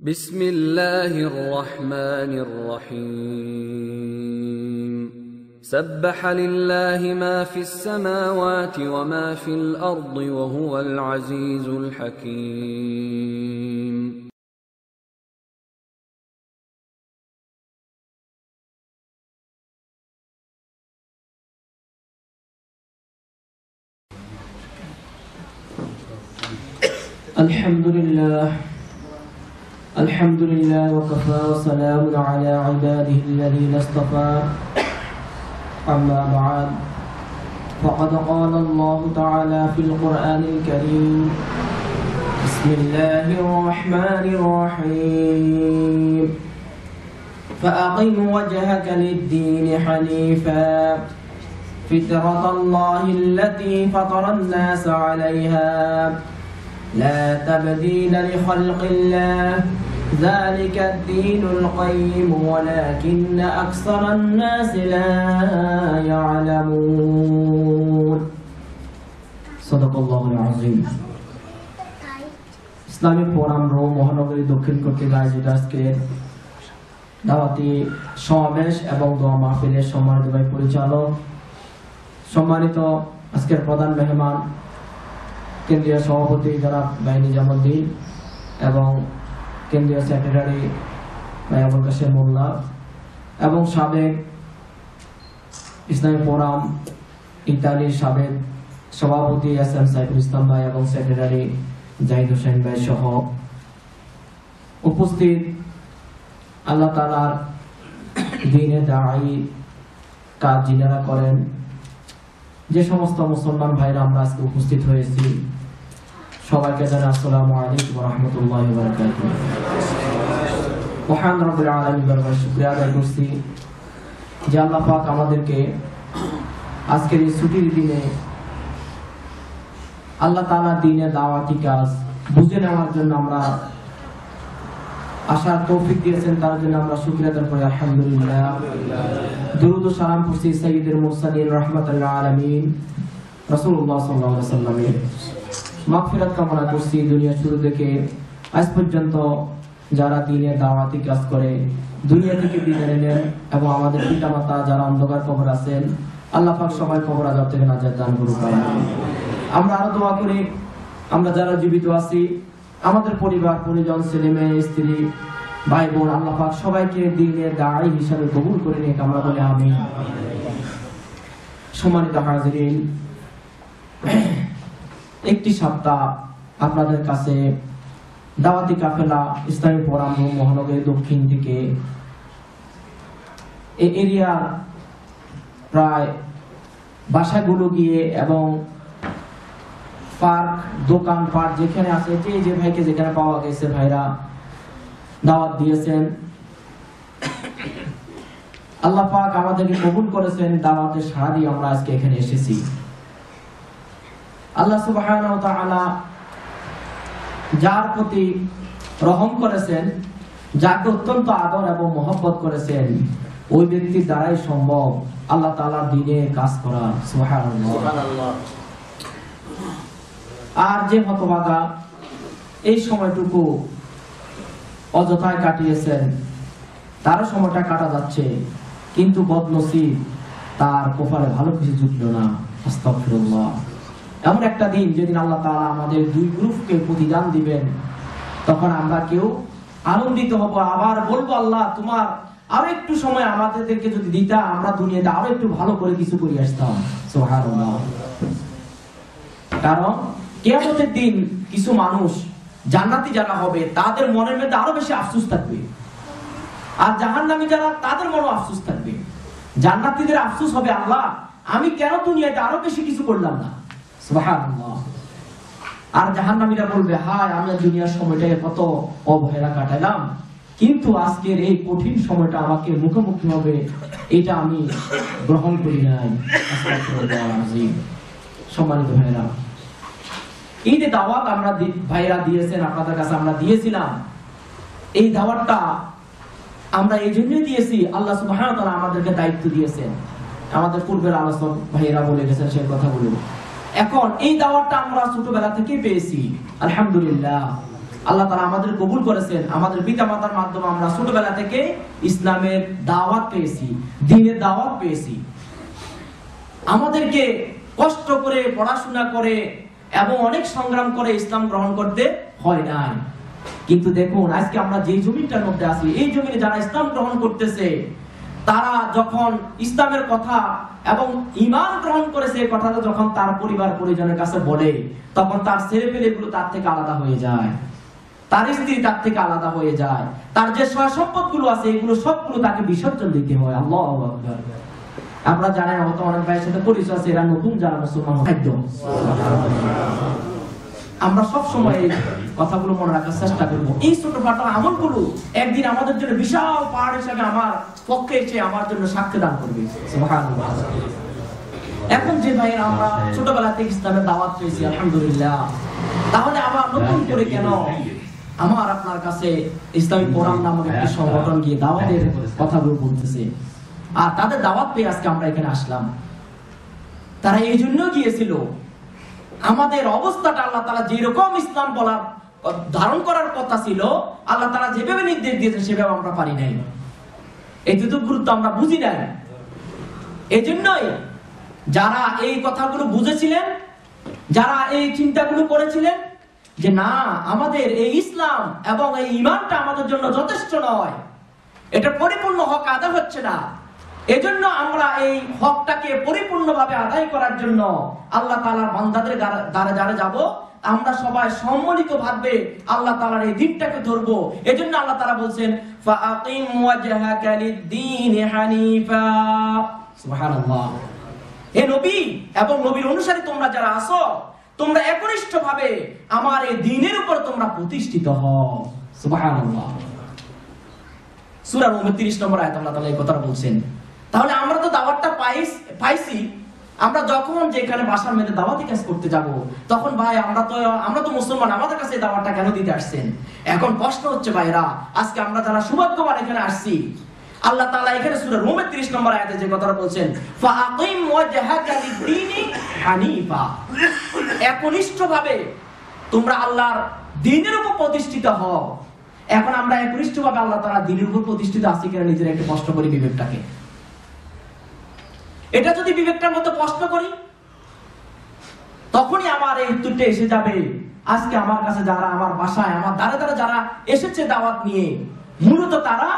بسم الله الرحمن الرحيم. سبح لله ما في السماوات وما في الأرض وهو العزيز الحكيم. الحمد لله الحمد لله وكفى وسلام على عباده الذين اصطفى. أما بعد فقد قال الله تعالى في القرآن الكريم بسم الله الرحمن الرحيم. فأقم وجهك للدين حنيفا. فطرة الله التي فطر الناس عليها. لا تبديل لخلق الله. ذلك الدين القيم ولكن أكثر الناس لا يعلمون صدق الله العظيم Islamic forum rho মহানগরী দক্ষিণ কর্তৃক আয়োজিত আজকে দাওয়াতি সমাবেশ এবং দোয়া মাহফিলের সম্মানিত ভাই পরিচালক সম্মানিত আজকের প্রধান মেহমান কেন্দ্রীয় সভাপতি যারা ভাই নিজামুদ্দিন এবং কেন্দ্রীয় সেক্রেটারি আবুল কাশেম মোল্লা এবং সাবেক ইসলামী ফোরাম ইতালির সাবেক সভাপতি এস এম সাইফুল ইসলাম ভাই এবং সেক্রেটারি জাহিদ হোসেন ভাই সহ উপস্থিত আল্লাহ তালার দিনে দায়ী কাজ যিনারা করেন। যে সমস্ত মুসলমান ভাইরা আমরা আজকে উপস্থিত হয়েছি সবাইকে জানাই আসসালামু আলাইকুম রাহমাতুল্লাহি ওয়া বারাকাতুহু। মহান রব্বুল আলামিন দরবার শুকরিয়া আদায় করছি যে আল্লাহ পাক আমাদেরকে আজকের এই ছুটির দিনে আল্লাহ তাআলা দিনে দাওয়াতি কাজ বুঝে নেওয়ার জন্য আমরা আসার তৌফিক দিয়েছেন, তার জন্য আমরা শুকরিয়া আদায় করি, আলহামদুলিল্লাহ। দুরুদ সালাম পড়ছি সাইয়্যিদুল মুরসালিন রাহমাতুল্লাহ আলামিন রাসূলুল্লাহ সাল্লাল্লাহু আলাইহি সাল্লামের মাগফিরাত কামনা করছি দুনিয়া শুরু থেকে। আজ পর্যন্ত যারা দিনের দাওয়াতি কাজ করে, দুনিয়া থেকে বিদায় নিলেন এবং আমাদের পিতামাতা যারা অন্ধকার কবর আছেন, আল্লাহ পাক সবাই কবর আজাব থেকে নাজাত দান করুক আমরা আরও দোয়া করি, আমরা যারা জীবিত আছি, আমাদের পরিবার, পরিজন, ছেলে মেয়ে, স্ত্রী ভাই বোন আল্লাহ পাক সবাইকে দিনের দায়ী হিসাবে কবুল করে নিয়ে আমরা বলে আমি সম্মানিত হাজিরিন একটি সপ্তাহ আপনাদের কাছে দাওয়াতি কাফেলা ইসলামী ফোরাম ও মহানগরী দক্ষিণ থেকে এই এরিয়ার প্রায় বাসাগুলো গিয়ে এবং পার্ক, দোকান, পার্ক যেখানে আছে, যে যে ভাইকে যেখানে পাওয়া গেছে, ভাইরা দাওয়াত দিয়েছেন। আল্লাহ পাক আমাদেরকে কবুল করেছেন, দাওয়াতের সাড়া দিয়ে আমরা আজকে এখানে এসেছি। আল্লাহ সুবহানাহু যার প্রতি রহম করেছেন যাকে অত্যন্ত আদর এবং মহব্বত করেছেন ওই ব্যক্তির দ্বারাই সম্ভব আল্লাহ তাআলার দিনে কাজ করা। আর যে হতভাগা এই সময়টুকু অযথায় কাটিয়েছেন তারও সময়টা কাটা যাচ্ছে কিন্তু বদনসিব তার কপালে ভালো কিছু জুটল না। আস্তাগফিরুল্লাহ। এমন একটা দিন যেদিন আল্লাহ তাআলা আমাদের দুই গ্রুপকে প্রতিদান দিবেন, তখন আমরা কেউ আনন্দিত হব। আবার বলব, আল্লাহ, তোমার আরও একটু সময় আমাদেরকে যদি দিতা, আমরা দুনিয়াতে আরও একটু ভালো করে কিছু করে আসতাম। কারণ কেয়ামতের দিন কিছু মানুষ জান্নাতি যারা হবে, তাদের মনের মধ্যে আরও বেশি আফসোস থাকবে। আর জাহান্নামী যারা, তাদের মনে আফসোস থাকবে। জান্নাতীদের আফসুস হবে, আল্লাহ, আমি কেন দুনিয়াতে আরও বেশি কিছু করলাম না? আর জাহান্নামীরা বলবে, হায়, আমি দুনিয়ার সময়টাকে কত অবহেলা কাটালাম। কিন্তু আজকের এই কঠিন সময়টা আমাকে মুখোমুখি হবে এটা আমি গ্রহণ করি নাই। সম্মানিত ভাইরা এই যে দাওয়াত আমরা ভাইরা দিয়েছেন, আপনাদের কাছে আমরা দিয়েছিলাম। এই দাওয়াতটা আমরা এই জন্যই দিয়েছি, আল্লাহ ওয়া আমাদেরকে দায়িত্ব দিয়েছেন। আমাদের পূর্বের আলোচক ভাইয়েরা বলে গেছেন সেই কথাগুলো এখন এই দাওয়াতটা আমরা ছোটবেলা থেকে পেয়েছি। আলহামদুলিল্লাহ। আল্লাহ তারা আমাদের কবুল করেছেন। আমাদের পিতা মাতার মাধ্যমে আমরা ছোটবেলা থেকে ইসলামের দাওয়াত পেয়েছি, দিনের দাওয়াত পেয়েছি। আমাদেরকে কষ্ট করে পড়াশোনা করে এবং অনেক সংগ্রাম করে ইসলাম গ্রহণ করতে হয় নাই। কিন্তু দেখুন, আজকে আমরা যে জমিটার মধ্যে আছি, এই জমিনে যারা ইসলাম গ্রহণ করতেছে তারা যখন ইসলামের কথা এবং ইমান গ্রহণ করেছে এই কথাটা যখন তার পরিবার পরিজনের কাছে বলে, তখন তার ছেলে পেলেগুলো তার থেকে আলাদা হয়ে যায়। তার স্ত্রী তার থেকে আলাদা হয়ে যায়। তার যে সম্পদগুলো আছে, এগুলো সবগুলো তাকে বিসর্জন দিতে হয়। আল্লাহ আমরা জানি হয়তো অনেক ভাইয়ের সাথে পরিচয় আছে, এরা নতুন যারা মুসলমান খাদ্য আমরা সব সময় কথাগুলো মনে রাখার চেষ্টা করব। এই ছোট পাটা আমলগুলো একদিন আমাদের জন্য বিশাল পাহাড় হিসাবে আমার পক্ষে এসে আমার জন্য সাক্ষ্য দান করবে। এখন যে ভাইয়ের আমরা ছোটবেলা থেকে ইসলামের দাওয়াত পেয়েছি, আলহামদুলিল্লাহ। তাহলে আবার নতুন করে কেন আমার আপনার কাছে ইসলামী কোরআন নামক একটি সংগঠন গিয়ে দাওয়াতের কথাগুলো বলতেছে? আর তাদের দাওয়াত পেয়ে আজকে আমরা এখানে আসলাম। তারা এই জন্য গিয়েছিল আমাদের অবস্থাটা আল্লাহ তালা যেরকম ইসলাম বলার ধারণ করার কথা ছিল, আল্লাহ তালা যেভাবে নির্দেশ দিয়েছেন সেভাবে আমরা পারি নাই। এতটুকু গুরুত্ব আমরা বুঝি নাই। এই জন্যই যারা এই কথাগুলো বুঝেছিলেন, যারা এই চিন্তাগুলো করেছিলেন, যে না, আমাদের এই ইসলাম এবং এই ইমানটা আমাদের জন্য যথেষ্ট নয়। এটা পরিপূর্ণ হক আদায় হচ্ছে না। এজন্য আমরা এই হকটাকে পরিপূর্ণভাবে আদায় করার জন্য আল্লাহ তাআলার বান্দাদের দ্বারা দ্বারা যাব, আমরা সবাই সম্মিলিত ভাবে আল্লাহ তাআলার এই দিনটাকে ধরবো। এজন্য আল্লাহ তাআলা বলছেন হে নবী এবং নবীর অনুসারী তোমরা যারা আছো, তোমরা একনিষ্ঠ ভাবে আমার এই দিনের উপর তোমরা প্রতিষ্ঠিত হও। রুম 30 নম্বর আয়াত তাআলা এই কথাটা বলছেন তাহলে আমরা তো দাওয়াতটা পাইছি। আমরা যখন যেখানে বাসার মেয়েদের দাওয়াতি কাজ করতে যাব, তখন ভাই আমরা তো আমরা তো মুসলমান, আমাদের কাছে দাওয়াতটা কেন দিতে আসছেন? এখন প্রশ্ন হচ্ছে ভাইরা, আজকে আমরা যারা সৌভাগ্যবান এখানে আসছি, আল্লাহ তাআলা এখানে সূরা রুমের 30 নম্বর আয়াতে যে কথাটা বলছেন ফাআকিম ওয়াজহাকা লিদ-দীনি হানিফা। একনিষ্ঠভাবে তোমরা আল্লাহর দিনের উপর প্রতিষ্ঠিত হও। এখন আমরা একনিষ্ঠভাবে আল্লাহ তাআলা দিনের উপর প্রতিষ্ঠিত আছি কিনা নিজের একটু প্রশ্ন করি বিবেকটাকে। এটা যদি বিবেকটার মতো প্রশ্ন করি, তখনই আমার এই উত্তরটা এসে যাবে। আজকে আমার কাছে যারা আমার বাসায়, আমার দ্বারা দ্বারা যারা এসেছে দাওয়াত নিয়ে, মূলত তারা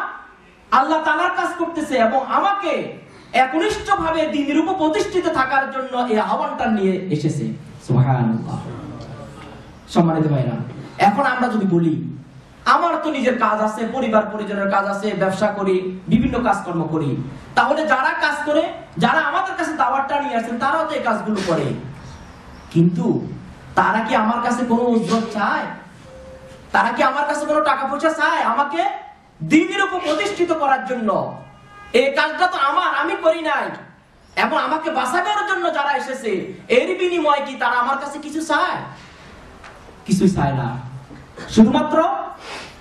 আল্লাহ তালার কাজ করতেছে এবং আমাকে একনিষ্ঠ ভাবে দিনের উপর প্রতিষ্ঠিত থাকার জন্য এই আহ্বানটা নিয়ে এসেছে। সম্মানিত ভাইরা, এখন আমরা যদি বলি আমার তো নিজের কাজ আছে, পরিবার, পরিজনের কাজ আছে, ব্যবসা করি, বিভিন্ন কাজকর্ম করি। তাহলে যারা কাজ করে, যারা আমাদের কাছে দাওয়াতটা নিয়ে আসেন, তারাও তো এই কাজগুলো করে। কিন্তু তারা কি আমার কাছে কোনো উজ্জ্বল চায়? তারা কি আমার কাছে কোনো টাকা পয়সা চায়? আমাকে দিনের উপর প্রতিষ্ঠিত করার জন্য। এই কাজটা তো আমার, আমি করি নাই। এবং আমাকে বাঁচানোর জন্য যারা এসেছে, এর বিনিময়ে কি তারা আমার কাছে কিছু চায়? কিছু চায় না। শুধুমাত্র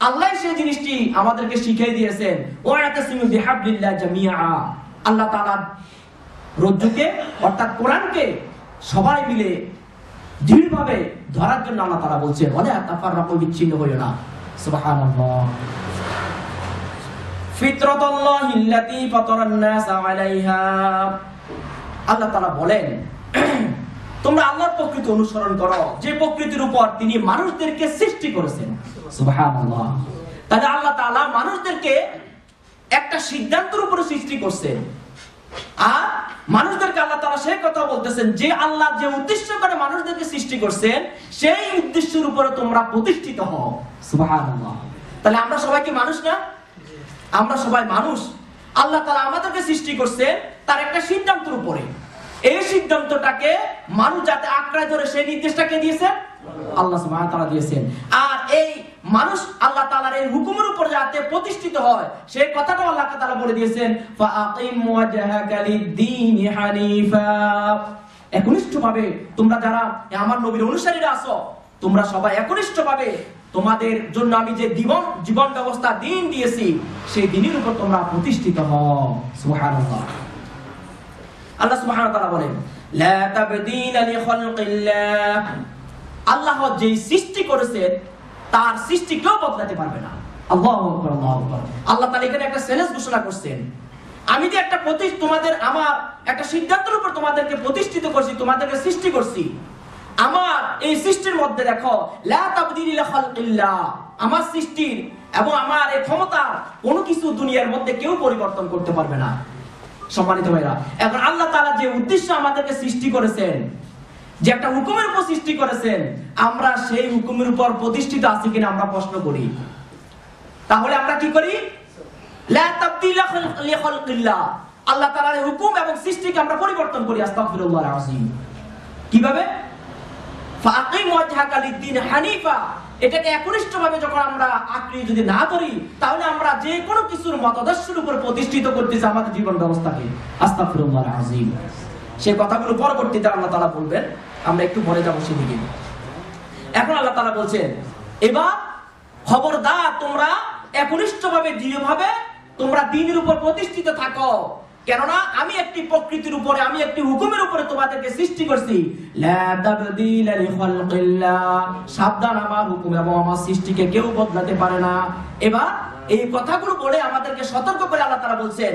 আল্লাহ সেই জিনিসটি আমাদেরকে শিখিয়ে দিয়েছেন। আল্লাহ রজ্জুকে, অর্থাৎ কোরআনকে সবাই মিলে দৃঢ়ভাবে ধরার জন্য আল্লাহ তাআলা বলছেন, ওয়ালা তাফাররাকু বিচ্ছিন্ন হইও না। আল্লাহ তাআলা বলেন, তোমরা আল্লাহর প্রকৃতি অনুসরণ করো। যে প্রকৃতির উপর তিনি মানুষদেরকে সৃষ্টি করেছেন তাহলে আল্লাহ তাআলা মানুষদেরকে একটা সিদ্ধান্তের উপরে সৃষ্টি করছেন। আর মানুষদেরকে আল্লাহ সেই কথা বলতেছেন যে আল্লাহ যে উদ্দেশ্য করে মানুষদেরকে সৃষ্টি করছেন, সেই উদ্দেশ্যের উপরে তোমরা প্রতিষ্ঠিত হও। তাহলে আমরা সবাই কি মানুষ না? আমরা সবাই মানুষ। আল্লাহ তাআলা আমাদেরকে সৃষ্টি করছে তার একটা সিদ্ধান্তের উপরে। এই সিদ্ধান্তটাকে মানুষ যাতে আঁকড়ায় ধরে সেই নির্দেশটাকে দিয়েছেন আল্লাহ দিয়েছেন। আর এই মানুষ আল্লাহ এই হুকুমের উপর যাতে প্রতিষ্ঠিত হয়, সেই কথাটা আল্লাহ বলে দিয়েছেন তোমরা যারা আমার নবীর অনুসারীরা তোমরা সবাই তোমাদের জন্য আমি যে জীবন জীবন ব্যবস্থা, দিন দিয়েছি, সেই দিনের উপর তোমরা প্রতিষ্ঠিত হও। আল্লাহ সুবহানাহু বলেন, লা তাবদীলা আল্লাহ যে সৃষ্টি করেছেন তার সৃষ্টি কেউ বদলাতে পারবে না। আল্লাহু তাআলা এখানে একটা সেলেন্স ঘোষণা করছেন। আমি যে একটা প্রতি তোমাদের আমার একটা সিদ্ধান্তের উপর তোমাদেরকে প্রতিষ্ঠিত করছি, তোমাদেরকে সৃষ্টি করছি, আমার এই সৃষ্টির মধ্যে দেখো আমার সৃষ্টির এবং আমার এই ক্ষমতা কোনো কিছু দুনিয়ার মধ্যে কেউ পরিবর্তন করতে পারবে না। সম্মানিত ভাইরা, এখন আল্লাহ তাআলা যে উদ্দেশ্য আমাদেরকে সৃষ্টি করেছেন যে একটা হুকুমের উপর সৃষ্টি করেছেন, আমরা সেই হুকুমের উপর প্রতিষ্ঠিত আছি কিনা আমরা প্রশ্ন করি। তাহলে আমরা কি করি? আল্লাহ তাআলার এই হুকুম এবং সৃষ্টিকে আমরা পরিবর্তন করি কীভাবে? হানিফা। এটাকে একনিষ্ঠভাবে যখন আমরা যদি না তাহলে আমরা যে কোনো কিছুর মতাদর্শের উপর প্রতিষ্ঠিত করতেছি আমাদের জীবন ব্যবস্থাকে। আস্তাগফিরুল্লাহল আযীম। সেই কথাগুলো পরবর্তীতে আল্লাহ তালা বলবেন। আমরা একটু পরে যাব সেদিকে। এখন আল্লাহ তালা বলছেন, এবার খবরদার তোমরা একনিষ্ঠভাবে, দৃঢ়ভাবে তোমরা দিনের উপর প্রতিষ্ঠিত থাকো। কেননা আমি একটি প্রকৃতির উপরে, আমি একটি হুকুমের উপরে তোমাদেরকে সৃষ্টি করছি। সাবধান আমার হুকুম এবং আমার সৃষ্টিকে কেউ বদলাতে পারে না। এবার এই কথাগুলো বলে আমাদেরকে সতর্ক করে আল্লাহ তাআলা বলছেন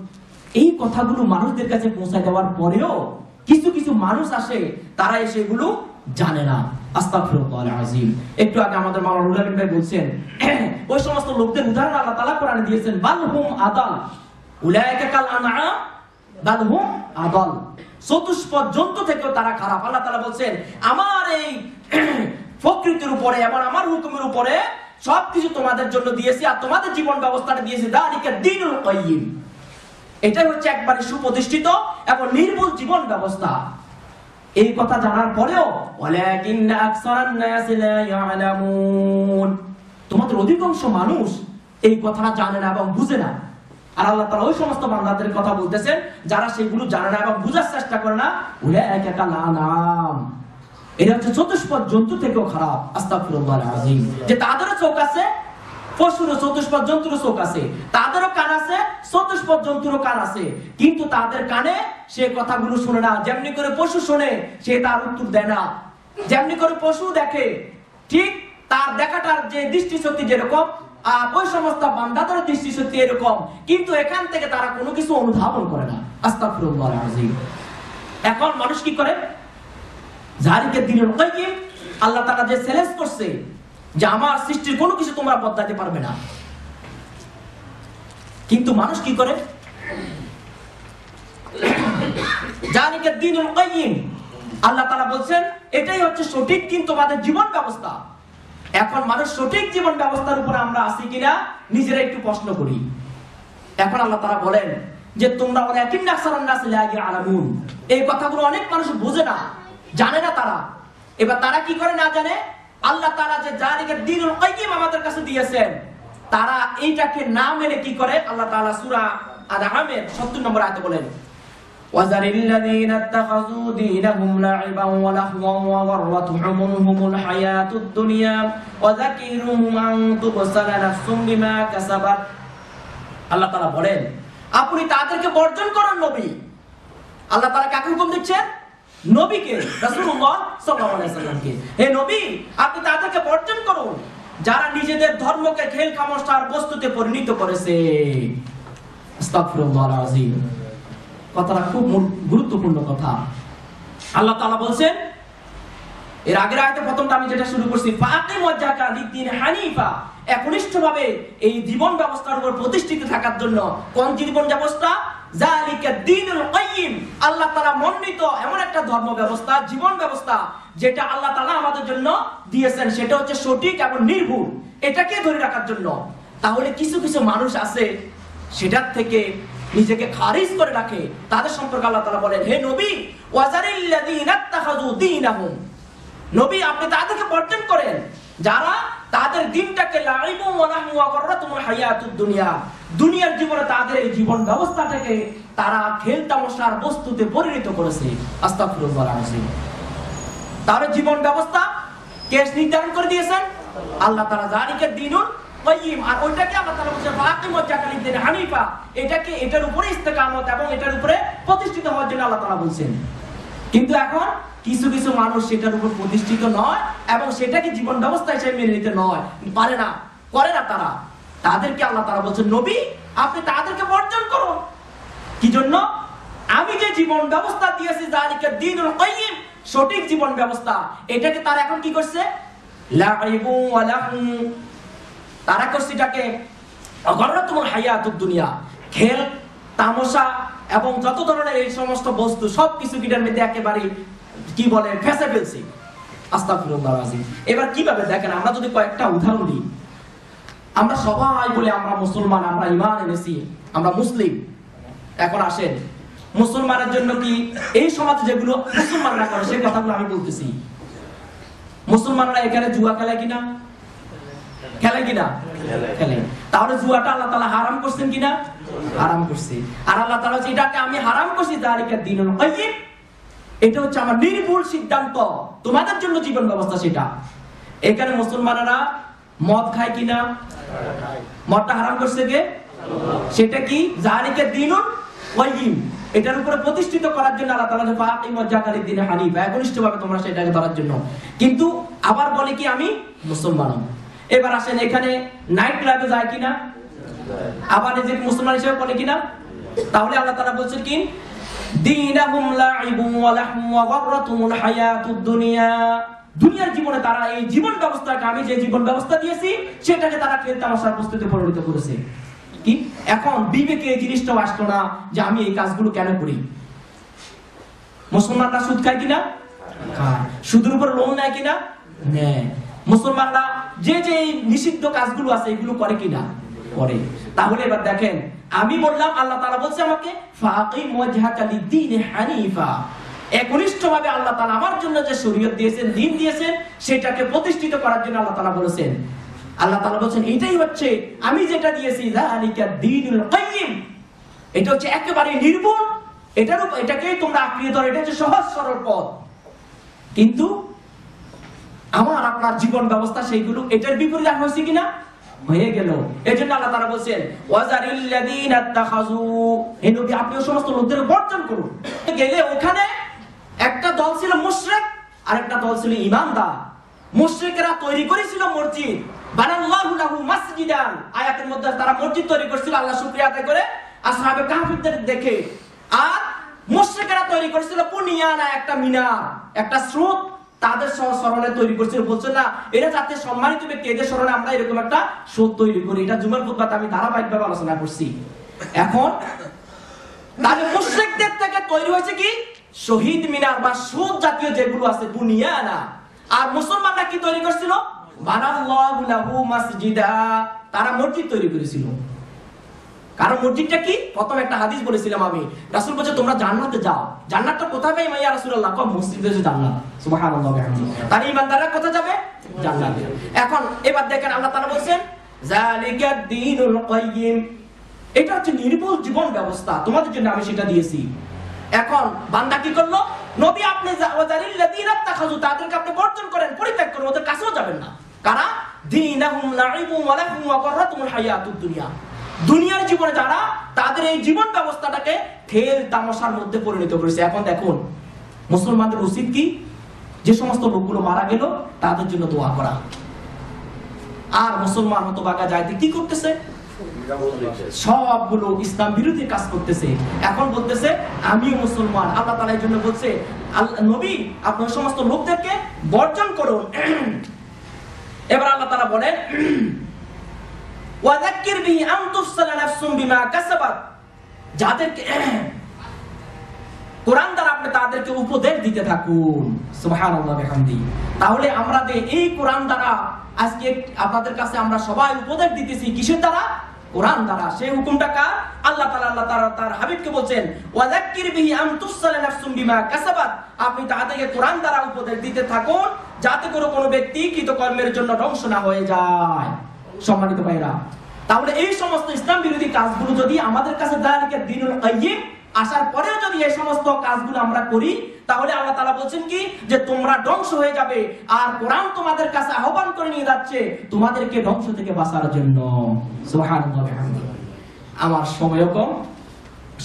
এই কথাগুলো মানুষদের কাছে পৌঁছায় দেওয়ার পরেও কিছু কিছু মানুষ আসে, তারা সেগুলো জানে না। আমার এই প্রকৃতির উপরে এবং আমার হুকুমের উপরে সবকিছু তোমাদের জন্য দিয়েছি আর তোমাদের জীবন ব্যবস্থাটা দিয়েছি। কাইয়্যিম। এটাই হচ্ছে একবারে সুপ্রতিষ্ঠিত এবং নির্ভুল জীবন ব্যবস্থা। এই কথা জানার পরেও তোমাদের অধিকাংশ মানুষ এই কথাটা জানে না এবং বুঝে না। আর আল্লাহ তাআলা ওই সমস্ত বান্দাদের কথা বলতেছেন, যারা সেগুলো জানে না এবং বুঝার চেষ্টা করে না, উলাইকা কাল আনাম এটা হচ্ছে চতুষ্পদ জন্তু থেকেও খারাপ। আযীম যে তাদেরও চোখ আছে পশুর চতুষ্পদ জন্তুর চোখ আছে। তাদেরও কান আছে জন্তুরও কান আছে। কিন্তু তাদের কানে সে কথাগুলো না। যেমনি করে পশু শোনে, সে তার উত্তর দেয় না। যেমনি করে পশু দেখে, ঠিক তার দেখাটার যে দৃষ্টিশক্তি যেরকম, আর ওই সমস্ত বান্দাদের দৃষ্টিশক্তি এরকম। কিন্তু এখান থেকে তারা কোনো কিছু অনুধাবন করে না। আস্তাগফিরুল্লাহ এখন মানুষ কি করে? জারিকে দিনের আল্লাহ তারা যে সেলেন্স করছে যে আমার সৃষ্টির কোনো কিছু তোমরা বদলাতে পারবে না। কিন্তু মানুষ কি করে? আল্লাহ তাআলা বলছেন, এটাই হচ্ছে সঠিক তোমাদের জীবন ব্যবস্থা। এখন মানুষ সঠিক জীবন ব্যবস্থার উপরে আমরা কিনা, নিজেরা একটু প্রশ্ন করি। এখন আল্লাহ তাআলা বলেন যে, তোমরা ইয়ালামুন। এই কথাগুলো অনেক মানুষ বোঝে না, জানে না তারা। এবার তারা কি করে না জানে? আল্লাহ তাআলা যে জালিকা দ্বীনুল কাইয়িম আমাদের কাছে দিয়েছেন তারা এইটাকে না মেনে কি করে আল্লাহ তাআলা সূরা আনআমের 70 নম্বর আয়াতে বলেন وذر الذين اتخذوا دينهم لعبا ولهوا وغرتهم الحياة الدنيا وذكرهم أن تبصر نفس بما كسبت আল্লাহ তাআলা বলেন আপনি তাদেরকে বর্জন করেন নবী আল্লাহ তাআলা কাকে হুকুম দিচ্ছেন নবীকে, রাসূলুল্লাহ সাল্লাল্লাহু আলাইহি সাল্লামকে। হে নবী, আপনি তাদেরকে বর্জন করুন। যারা নিজেদের ধর্মকে খেল খামোশার বস্তুতে পরিণত করেছে। আস্তাগফিরুল্লাহ কথাটা খুব গুরুত্বপূর্ণ কথা। আল্লাহ তাআলা বলছেন, এর আগের আয়তে প্রথমটা আমি যেটা শুরু করছি ফাকিম ওয়াজহাকা লিদ্দিন হানিফা। একনিষ্ঠভাবে এই জীবন ব্যবস্থার উপর প্রতিষ্ঠিত থাকার জন্য কোন জীবন ব্যবস্থা? আল্লাহ তাআলা মনোনীত এমন একটা ধর্ম ব্যবস্থা, জীবন ব্যবস্থা, যেটা আল্লাহ তাআলা আমাদের জন্য দিয়েছেন। সেটা হচ্ছে সঠিক এবং নির্ভুল। এটাকে ধরে রাখার জন্য তাহলে কিছু কিছু মানুষ আছে, সেটার থেকে নিজেকে খারিজ করে রাখে। তাদের সম্পর্কে আল্লাহ তাআলা বলেন, হে নবী, ওয়াজারিল্লাযীনা ইত্তাখাযু নবী, আপনি তাদেরকে বর্জন করেন। যারা তাদের দিনটাকে দুনিয়ার জীবনে তাদের এই জীবন ব্যবস্থাটাকে তারা খেল তামাশার বস্তুতে পরিণত করেছে। তার জীবন ব্যবস্থা কে নির্ধারণ করে দিয়েছেন। আল্লাহ বলেছেন ফাকিমুজ দিন এটাকে এটার উপরে ইস্তেকামত এবং এটার উপরে প্রতিষ্ঠিত হওয়ার জন্য আল্লাহ বলছেন। কিন্তু এখন কিছু কিছু মানুষ সেটার উপর প্রতিষ্ঠিত নয় এবং সেটাকে জীবন ব্যবস্থা হিসেবে মেনে নিতে নয়। পারে না, করে না তারা। তাদেরকে আল্লাহ তারা বলছেন, নবী, আপনি তাদেরকে বর্জন করুন। কি জন্য আমি যে জীবন ব্যবস্থা দিয়েছি কাইয়্যিম, সঠিক জীবন ব্যবস্থা। এটাকে তারা এখন কি করছে? তারা করছে এটাকে অগরতুমুল হায়াতুদ দুনিয়া। খেল তামাশা এবং যত ধরনের এই সমস্ত বস্তু সব কিছু কিটার মধ্যে একেবারে কি বলে ফেসে ফেলছি আস্তাগফিরুল্লাহ আযীম এবার কীভাবে দেখেন আমরা যদি কয়েকটা উদাহরণ দিই। আমরা সবাই বলে আমরা মুসলমান আমরা ইমান এনেছি আমরা মুসলিম। এখন আসেন মুসলমানের জন্য কি এই সমাজে যেগুলো মুসলমানরা করে সেই কথাগুলো আমি বলতেছি। মুসলমানরা এখানে জুয়া খেলে কিনা? খেলে কিনা? খেলে। তাহলে জুয়াটা আল্লাহ তাআলা হারাম করছেন কিনা? হারাম করছে। আর আল্লাহ বলছে, এটাকে আমি হারাম করছি দিনুল কাইয়্যিম এটা হচ্ছে আমার নির্ভুল সিদ্ধান্ত। তোমাদের জন্য জীবন ব্যবস্থা সেটা। এখানে মুসলমানেরা মদ খায় কিনা? মদটা হারাম করছে কে? সেটা কি? দিনুল কাইয়্যিম এটার উপরে প্রতিষ্ঠিত করার জন্য আল্লাহ দিন তোমরা সেটাকে ধরার জন্য। কিন্তু আবার বলে কি আমি? মুসলমান। এবার আসেন এখানে নাইট ক্লাবে যায় কিনা? আবার নিজে মুসলমান হিসেবে বলে কিনা? তাহলে আল্লাহ তাআলা বলছেন কি? দীনাহুম লাইবু ওয়া লাহু ওয়া গররাতুমুল হায়াতুদ দুনিয়া। দুনিয়ার জীবনে তারা এই জীবন ব্যবস্থাকে আমি যে জীবন ব্যবস্থা দিয়েছি সেটাকে তারা খেল তামাশার বস্তুতে পরিণত করেছে। কি? এখন বিবেকে এই জিনিসটাও আসলো না যে আমি এই কাজগুলো কেন করি? মুসলমানরা সুদ খায় কিনা? সুদের উপর লোন নেয় কিনা? নেয়। মুসলমানরা যে যে নিষিদ্ধ কাজগুলো আছে এগুলো করে কিনা? করে তাহলে এবার দেখেন, আমি বললাম, আল্লাহ তাআলা বলছে আমাকে হানিফা। একনিষ্ঠভাবে আল্লাহ তাআলা আমার জন্য যে শরীয়ত দিয়েছেন, দিন দিয়েছেন, সেটাকে প্রতিষ্ঠিত করার জন্য আল্লাহ তাআলা বলেছেন। আল্লাহ তাআলা বলেছেন, এটাই হচ্ছে, আমি যেটা দিয়েছি এটা হচ্ছে একেবারে নির্ভুল। এটার এটাকেই তোমরা আঁকড়িয়ে ধরো, এটা হচ্ছে সহজ সরল পথ। কিন্তু আমার, আপনার জীবন ব্যবস্থা সেইগুলো, এটার বিপরীত হয়েছে কিনা? হয়ে গেল। এই জন্য আল্লাহ তারা বলছেন, ওয়াজারিল্লাযীনা ইত্তাখাযু হে নবী, আপনি ওই সমস্ত লোকদের বর্জন করুন। গেলে ওখানে একটা দল ছিল মুশরিক আর একটা দল ছিল ইমানদার। মুশরিকরা তৈরি করেছিল মসজিদ। বানাল্লাহু লাহু মাসজিদান। আয়াতের মধ্যে তারা মসজিদ তৈরি করেছিল, আল্লাহ শুকরিয়া আদায় করে আসহাবে কাহফিরদের দেখে। আর মুশরিকরা তৈরি করেছিল বুনিয়ানা একটা মিনার, একটা স্রোত। তাদের স্মর- স্মরণে তৈরি করছিল বলছে, না এটা যাতে সম্মানিত ব্যক্তি, এদের স্মরণে আমরা এরকম একটা স্রোত তৈরি করি। এটা জুমার খুতবাতে আমি ধারাবাহিকভাবে আলোচনা করছি। এখন তাহলে মুশরিকদের থেকে তৈরি হয়েছে কি? শহীদ মিনার বা সুদ জাতীয় যেগুলো আছে, বুনিয়ানা। আর মুসলমানরা কি তৈরি করছিল? বানাল্লাহু লাহু মাসজিদা। তারা মসজিদ তৈরি করেছিল। কারণ মসজিদটা কি? প্রথম একটা হাদিস বলেছিলাম আমি। রাসূল বলছে, তোমরা জান্নাতে যাও। জান্নাতটা কোথায় পাই মাইয়া রাসূলুল্লাহ? কম মসজিদে যে জান্নাত। তার ঈমানদাররা কোথায় যাবে? জান্নাতে। এখন এবার দেখেন আল্লাহ দ্বীনুল কাইয়্যিম। এটা হচ্ছে নির্ভুল জীবন ব্যবস্থা। তোমাদের জন্য আমি সেটা দিয়েছি। এখন বান্দা কি করল? নবী আপনি তাদেরকে আপনি বর্জন করেন, পরিত্যাগ করেন, ওদের কাছেও যাবেন না। কারা? দীনাহুম লাইবু ওয়া দুনিয়া। দুনিয়ার জীবনে যারা তাদের এই জীবন ব্যবস্থাটাকে খেল তামাশার মধ্যে পরিণত করেছে। এখন দেখুন, মুসলমানদের উচিত কি? যে সমস্ত লোকগুলো মারা গেল, তাদের জন্য দোয়া করা। আর মুসলমান হতো হতবাগা যাইতে কি করতেছে? সবগুলো ইসলাম বিরোধী কাজ করতেছে। এখন বলতেছে, আমিও মুসলমান। আল্লাহ এই জন্য বলছে, আল্লাহ নবী, আপনার সমস্ত লোকদেরকে বর্জন করুন। এবার আল্লাহ তাআলা বলেন ওয়াযাক্কির বিহি আন তুফসালা নাফসুম বিমা কাসাবাত। যাদেরকে কোরআন দ্বারা আপনি তাদেরকে উপদেশ দিতে থাকুন। সুবহানাল্লাহ বিহামদি। তাহলে আমরা এই কোরআন দ্বারা আজকে আপনাদের কাছে আমরা সবাই উপদেশ দিতেছি কিসের দ্বারা? কোরআন দ্বারা। সেই হুকুমটা কার? আল্লাহ তাআলা আল্লাহ তাআলা তার হাবিবকে বলছেন, ওয়াযাক্কির বিহি আন তুফসালা নাফসুম বিমা কাসাবাত। আপনি তাদেরকে কোরআন দ্বারা উপদেশ দিতে থাকুন, যাতে করে কোনো ব্যক্তি কৃতকর্মের জন্য ধ্বংস না হয়ে যায়। সম্মানিত ভাইরা তাহলে এই সমস্ত ইসলাম বিরোধী কাজগুলো যদি আমাদের কাছে দাঁড়িয়ে দিনুল কাইয়িম, আসার পরেও যদি এই সমস্ত কাজগুলো আমরা করি, তাহলে আল্লাহ তালা বলছেন কি? যে তোমরা ধ্বংস হয়ে যাবে, আর কোরআন তোমাদের কাছে আহ্বান করে নিয়ে যাচ্ছে, তোমাদেরকে ধ্বংস থেকে বাঁচার জন্য। আমার সময় কম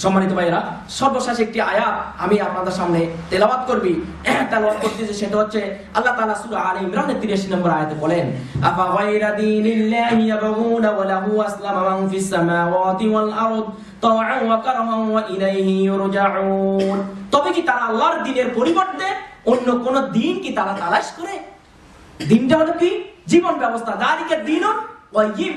সম্মানিত ভাইরা সর্বশেষ একটি আয়াত আমি আপনাদের সামনে তেলাওয়াত করবি। তেলাওয়াত করতেছি সেটা হচ্ছে, আল্লাহ তাআলা সূরা আলে ইমরানের 83 নম্বর আয়াতে বলেন ওয়া লাহু ফিস সামাওয়াতি ওয়াল আরদ ওয়া ওয়া ইলাইহি তবে কি তারা আল্লাহর দ্বীনের পরিবর্তে অন্য কোন দিন কি তারা তালাশ করে? দিনটা হলো কি? জীবন ব্যবস্থা। দিনুন ওয়াইয়িম।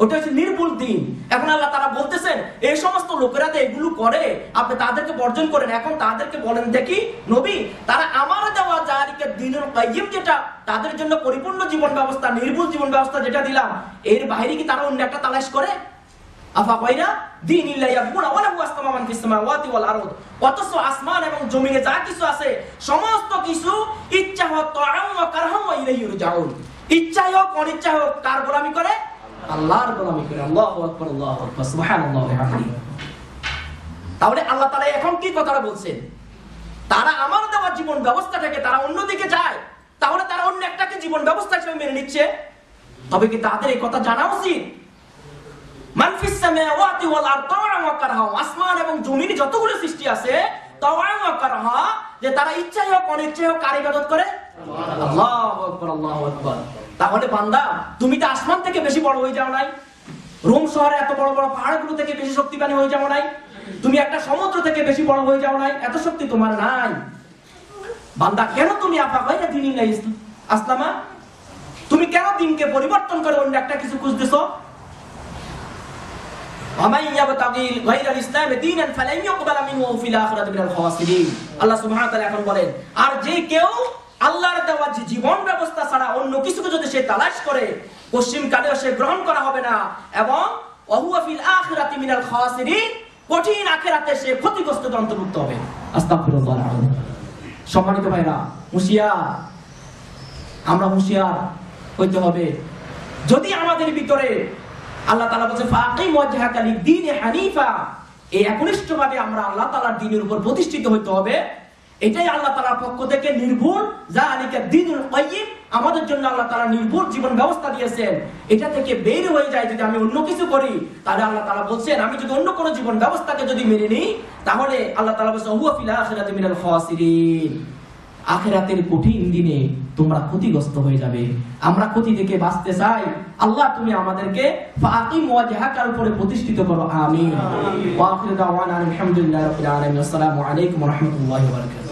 ওটা হচ্ছে নির্ভুল দিন। এখন আল্লাহ তারা বলতেছেন এই সমস্ত লোকেরা যে এগুলো করে, আপনি তাদেরকে বর্জন করেন। এখন তাদেরকে বলেন দেখি, নবী, তারা আমার দেওয়া জারিকে দিনের কাইয়িম যেটা, তাদের জন্য পরিপূর্ণ জীবন ব্যবস্থা, নির্ভুল জীবন ব্যবস্থা যেটা দিলাম, এর বাইরে কি তারা অন্য একটা তালাশ করে? আফা দিন ফিস সামাওয়াতি ওয়াল আরদ। আসমান এবং জমিনে যা কিছু আছে, সমস্ত কিছু ইচ্ছা হোক তাআম ওয়া কারহাম ওয়া ইলাইহি ইচ্ছা হোক, অনিচ্ছা হোক, কার গোলামি করে? আল্লাহর গোলামি করে আল্লাহু আকবার আল্লাহু আকবার বিহামদিহি। তাহলে আল্লাহ তাআলা এখন কি কথাটা বলছেন? তারা আমার দেওয়া জীবন ব্যবস্থাটাকে তারা অন্যদিকে যায়, তাহলে তারা অন্য একটাকে জীবন ব্যবস্থা হিসেবে মেনে নিচ্ছে। তবে কি তাদের এই কথা জানা উচিত? আসমান এবং জমিনে যতগুলো সৃষ্টি আছে যে তারা ইচ্ছায় হোক অনিচ্ছায় হোক, কার ইবাদত করে? আল্লাহু আকবার আল্লাহু আকবার। তাহলে বান্দা, তুমি তো আসমান থেকে বেশি বড় হয়ে যাও নাই। রোম শহরে এত বড় বড় পাহাড়গুলো থেকে বেশি শক্তিবানী হয়ে যাও নাই। তুমি একটা সমুদ্র থেকে বেশি বড় হয়ে যাও নাই, এত শক্তি তোমার নাই। বান্দা, কেন তুমি আপা হয় না দিনই নাই আসলামা? তুমি কেন দিনকে পরিবর্তন করে অন্য একটা কিছু খুঁজতেছ? আল্লাহ এখন বলেন, আর যে কেউ আল্লাহর দেওয়া যে জীবন ব্যবস্থা ছাড়া অন্য কিছুকে যদি সে তালাশ করে পশ্চিম কালেও সে গ্রহণ করা হবে না। এবং ওহুয়া ফিল আখিরাতি মিনাল খাসিরিন, কঠিন আখিরাতে সে ক্ষতিগ্রস্ত অন্তর্ভুক্ত হবে। আস্তাগফিরুল্লাহ সম্মানিত ভাইরা, হুঁশিয়ার। আমরা হুঁশিয়ার হইতে হবে। যদি আমাদের ভিতরে আল্লাহ তাআলা বলছে ফাকিম ওয়াজহাকা লিদ্দীনি হানিফা, এই একনিষ্ঠভাবে আমরা আল্লাহ তাআলার দ্বীনের উপর প্রতিষ্ঠিত হইতে হবে। এটাই আল্লাহ তাআলার পক্ষ থেকে নির্ভুল, যালিকা দ্বীনুল কাইয়িম আমাদের জন্য আল্লাহ তাআলা নির্ভুল জীবন ব্যবস্থা দিয়েছেন। এটা থেকে বের হয়ে যায় যদি আমি অন্য কিছু করি, তাহলে আল্লাহ তাআলা বলছেন, আমি যদি অন্য কোনো জীবন ব্যবস্থাকে যদি মেনে নিই, তাহলে আল্লাহ তাআলা বলছেন, হুয়া ফিল আখিরাতি মিনাল খাসিরিন। আখেরাতের কঠিন দিনে তোমরা ক্ষতিগ্রস্ত হয়ে যাবে। আমরা ক্ষতি থেকে বাঁচতে চাই। আল্লাহ তুমি আমাদেরকে ফাকিম ওয়াজহাকার উপরে প্রতিষ্ঠিত করো। আমিন। ওয়া আখিরু দাওয়ানা আলহামদুলিল্লাহি রাব্বিল আলামিন। আসসালামু আলাইকুম ওয়া রাহমাতুল্লাহি ওয়া বারাকাতুহু।